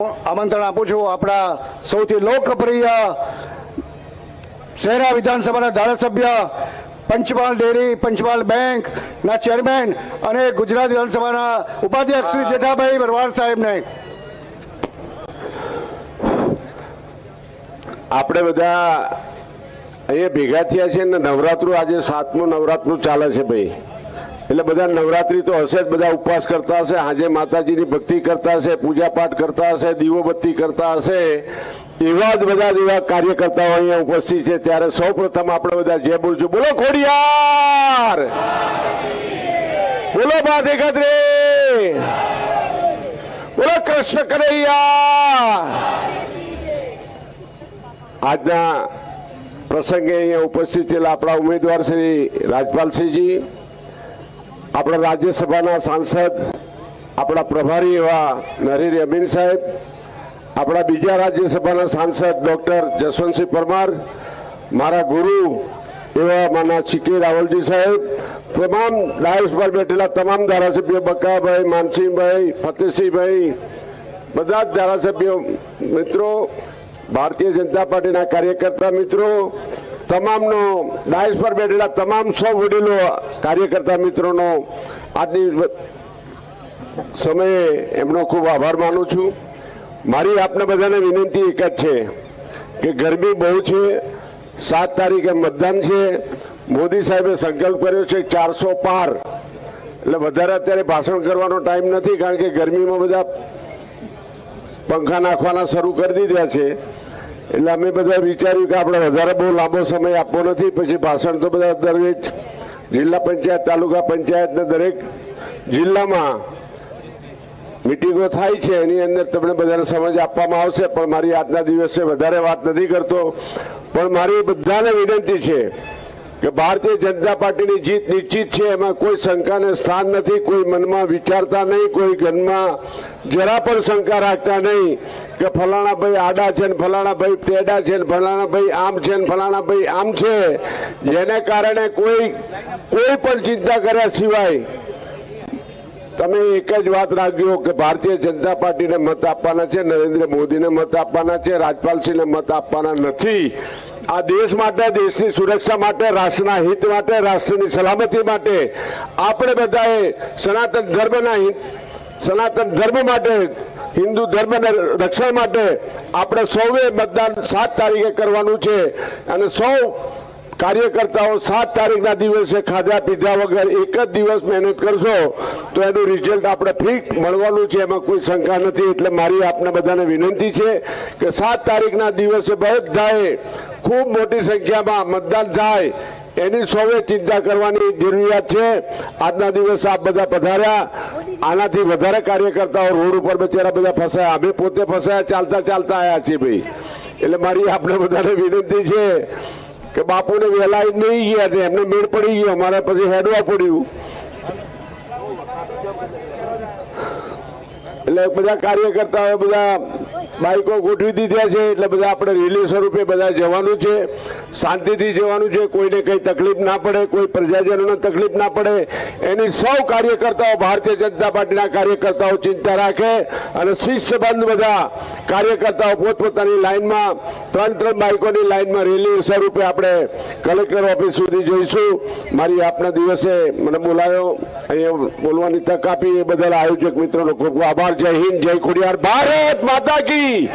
આમંત્રણ આપું છું આપણા સૌથી લોકપ્રિય શહેરા વિધાનસભાના ધારાસભ્ય પંચમહાલ ડેરી, પંચમહાલ બેંક ના ચેરમેન અને ગુજરાત વિધાનસભાના ઉપાધ્યક્ષ શ્રી જેઠાભાઈ ભરવાડ સાહેબને. આપણે બધા અહીંયા ભેગા થયા છે ને નવરાત્રું આજે સાતમું નવરાત્રું ચાલે છે ભાઈ. એટલે બધા નવરાત્રી તો હશે જ, બધા ઉપવાસ કરતા હશે, આજે માતાજીની ભક્તિ કરતા હશે પૂજા પાઠ કરતા હશે, દીવો બત્તી કરતા હશે, એવા જ બધા એવા કાર્યકર્તાઓ અહીંયા ઉપસ્થિત છે. ત્યારે સૌ પ્રથમ આપણે બધા જે બોલશું બોલો ખોડિયાર! બોલો બાધે ગદરે બોલો કૃષ્ણ કનૈયા! આજના પ્રસંગે અહીંયા ઉપસ્થિત થયેલા આપણા ઉમેદવાર શ્રી રાજપાલસિંહજી આપણા રાજ્યસભાના સાંસદ, આપણા પ્રભારી એવા નરેન્દ્ર અમીન સાહેબ, આપણા બીજા રાજ્યસભાના સાંસદ ડૉક્ટર જસવંતસિંહ પરમાર, મારા ગુરુ એવા માના ચીકી રાવલજી સાહેબ, તમામ ડાયસ પર બેઠેલા તમામ ધારાસભ્યો બકાભાઈ, માનસિંહભાઈ, ફતેહસિંહભાઈ, બધા જ ધારાસભ્યો મિત્રો, ભારતીય જનતા પાર્ટીના કાર્યકર્તા મિત્રો તમામનો ડાયસ પર બેઠેલા તમામ સૌ વડીલો, કાર્યકર્તા મિત્રોનો આજની સમયે એમનો ખૂબ આભાર માનું છું. મારી આપને બધાને વિનંતી એક જ છે કે ગરમી બહુ છે, સાત તારીખે મતદાન છે. મોદી સાહેબે સંકલ્પ કર્યો છે ચારસો પાર. એટલે વધારે અત્યારે ભાષણ કરવાનો ટાઈમ નથી, કારણ કે ગરમીમાં બધા પંખા નાખવાના શરૂ કરી દીધા છે. એટલે અમે બધા વિચાર્યું કે આપણે વધારે બહુ લાંબો સમય આપવો નથી, પછી ભાષણ તો બધા દરેક જિલ્લા પંચાયત, તાલુકા પંચાયતને દરેક જિલ્લામાં મિટિંગો થાય છે. એની અંદર તમને બધાને સમજ આપવામાં આવશે, પણ મારી આજના દિવસે વધારે વાત નથી કરતો. પણ મારી બધાને વિનંતી છે કે ભારતીય જનતા પાર્ટીની જીત નિશ્ચિત છે, એમાં કોઈ શંકાને સ્થાન નથી, કોઈ મનમાં વિચારતા નહીં, કોઈ ઘનમાં જરા પણ શંકા રાખતા નહીં કે ફલાણા ભાઈ આડા છે ફલાણા ભાઈ તેડા છે ફલાણા ભાઈ આમ છે ને ફલાણા ભાઈ આમ છે, જેને કારણે કોઈ કોઈ પણ ચિંતા કર્યા સિવાય તમે એક જ વાત રાખજો કે ભારતીય જનતા પાર્ટીને મત આપવાના છે, નરેન્દ્ર મોદીને મત આપવાના છે, રાજપાલસિંહને મત આપવાના નથી. આ દેશ માટે, દેશની સુરક્ષા માટે, રાષ્ટ્રના હિત માટે, રાષ્ટ્રની સલામતી માટે આપણે બધાએ સનાતન ધર્મના સનાતન ધર્મ માટે, હિન્દુ ધર્મના રક્ષણ માટે આપણે સૌએ મતદાન સાત તારીખે કરવાનું છે. અને સૌ કાર્યકર્તાઓ સાત તારીખના દિવસે ખાધા પીધા વગર એક જ દિવસ મહેનત કરશો, તો એનું રિઝલ્ટ આપણે ફિક્સ મળવાનું છે, એમાં કોઈ શંકા નથી. એટલે મારી આપને બધાને વિનંતી છે કે સાત તારીખના દિવસે બધાએ ખૂબ મોટી સંખ્યામાં મતદાન થાય. એની સૌએ ચિંતા કરવાની જરૂરિયાત છે. આજના દિવસે આપ બધા પધાર્યા. આનાથી વધારે કાર્યકર્તાઓ રોડ ઉપર બચારા બધા ફસાયા. અમે પોતે ફસાયા, ચાલતા ચાલતા આવ્યા છીએ ભાઈ. એટલે મારી આપણે બધાને વિનંતી છે કે બાપુને વહેલા નહીં ગયા છે. એમને મેળ પડી ગયો. અમારે પછી હેડવા પડ્યું. એટલે બધા કાર્યકર્તાઓ, બધા બાઈકો ગોઠવી દીધા છે, એટલે બધા આપણે રેલી સ્વરૂપે બધા જવાનું છે. શાંતિથી જવાનું છે, કોઈને કંઈ તકલીફ ના પડે, કોઈ પ્રજાજનોને તકલીફ ના પડે. એની સૌ કાર્યકર્તાઓ ભારતીય જનતા પાર્ટીના કાર્યકર્તાઓ ચિંતા રાખે અને શિસ્તબંધ બધા કાર્યકર્તાઓ પોતપોતાની લાઇનમાં, ત્રણ ત્રણ બાઈકોની લાઈનમાં રેલી સ્વરૂપે આપણે કલેક્ટર ઓફિસ સુધી જઈશું. મારી આપના દિવસે મને બોલાયો, અહીંયા બોલવાની તક આપી એ બદલ આયોજક મિત્રોનો ખૂબ ખૂબ આભાર. જય હિન્દ, જય ખોડિયાર. ભારત માતા કી Sim!